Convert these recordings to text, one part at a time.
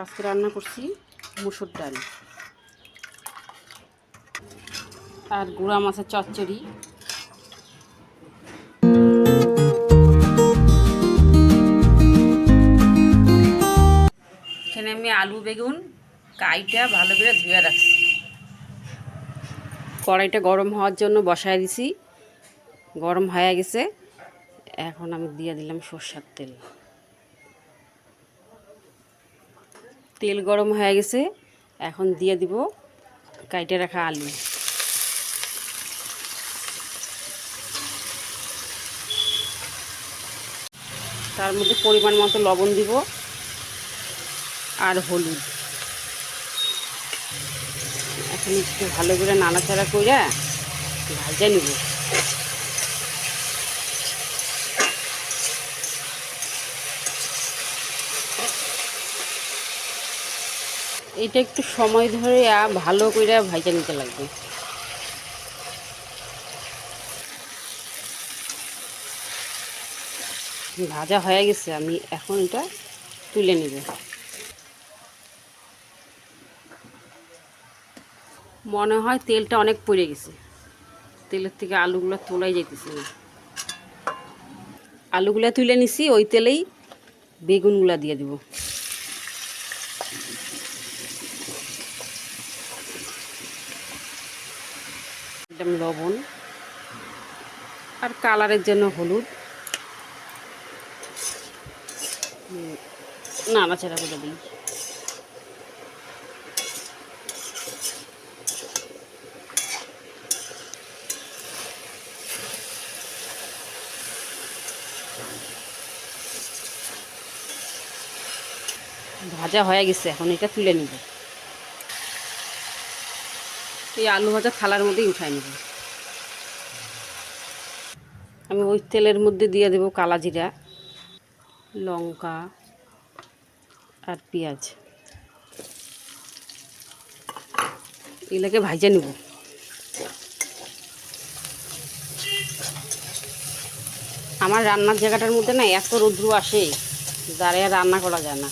আজকে রান্না করছি মুসুর ডাল আর গুঁড়া মাছের চচ্চড়ি। এখানে আমি আলু, বেগুন, কাইটা ভালো করে ধুয়ে রাখছি। কড়াইটা গরম হওয়ার জন্য বসায় দিছি। গরম হয়ে গেছে। এখন আমি দিয়ে দিলাম সর্ষার তেল। তেল গরম হয়ে গেছে। এখন দিয়ে দিব কাইটে রাখা আলু। তার মধ্যে পরিমাণ মতো লবণ দিব আর হলুদ। এখন একটু ভালো করে নাড়াচাড়া করে ভাজা নিব। এটা একটু সময় ধরে ভালো করে ভাজা নিতে লাগবে। ভাজা হয়ে গেছে, আমি এখন এটা তুলে নেব। মনে হয় তেলটা অনেক পড়ে গেছে। তেলের থেকে আলুগুলো তোলাই যেতেছে না। আলুগুলো তুলে নিছি, ওই তেলেই বেগুনগুলো দিয়ে দিব। একদম লবণ আর কালারের জন্য হলুদ। নাড়াচাড়া করে দিই। ভাজা হয়ে গেছে, এখন এটা তুলে নিব। এই আলু ভাজা থালার মধ্যেই উঠাই নেব। আমি ওই তেলের মধ্যে দিয়ে দেব কালা জিরা, লঙ্কা আর পেঁয়াজ। এগুলোকে ভাজে নেব। আমার রান্নার জায়গাটার মধ্যে না এত রৌদ্র আসে যারে আর রান্না করা যায় না।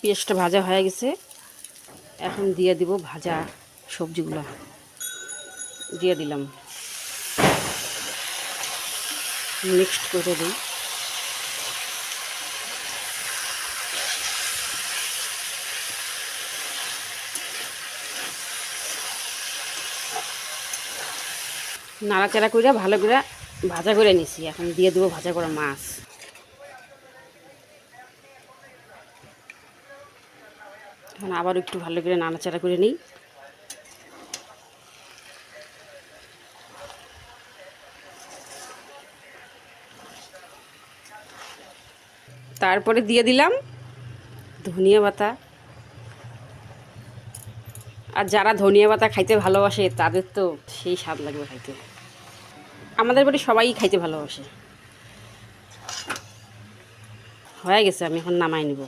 পেঁয়াজটা ভাজা হয়ে গেছে। এখন দিয়ে দিব ভাজা। সবজিগুলো দিয়ে দিলাম। মিক্সড করে দিই। নাড়াচাড়া করে ভালো করে ভাজা করে নিছি। এখন দিয়ে দেবো ভাজা করা মাছ। এখন আবার একটু ভালো করে নাড়াচাড়া করে নিই। তারপরে দিয়ে দিলাম ধনিয়া পাতা। আর যারা ধনিয়া পাতা খাইতে ভালোবাসে, তাদের তো সেই স্বাদ লাগবে খাইতে। আমাদের বাড়ি সবাই খাইতে ভালোবাসে। হয়ে গেছে, আমি এখন নামাই নিব।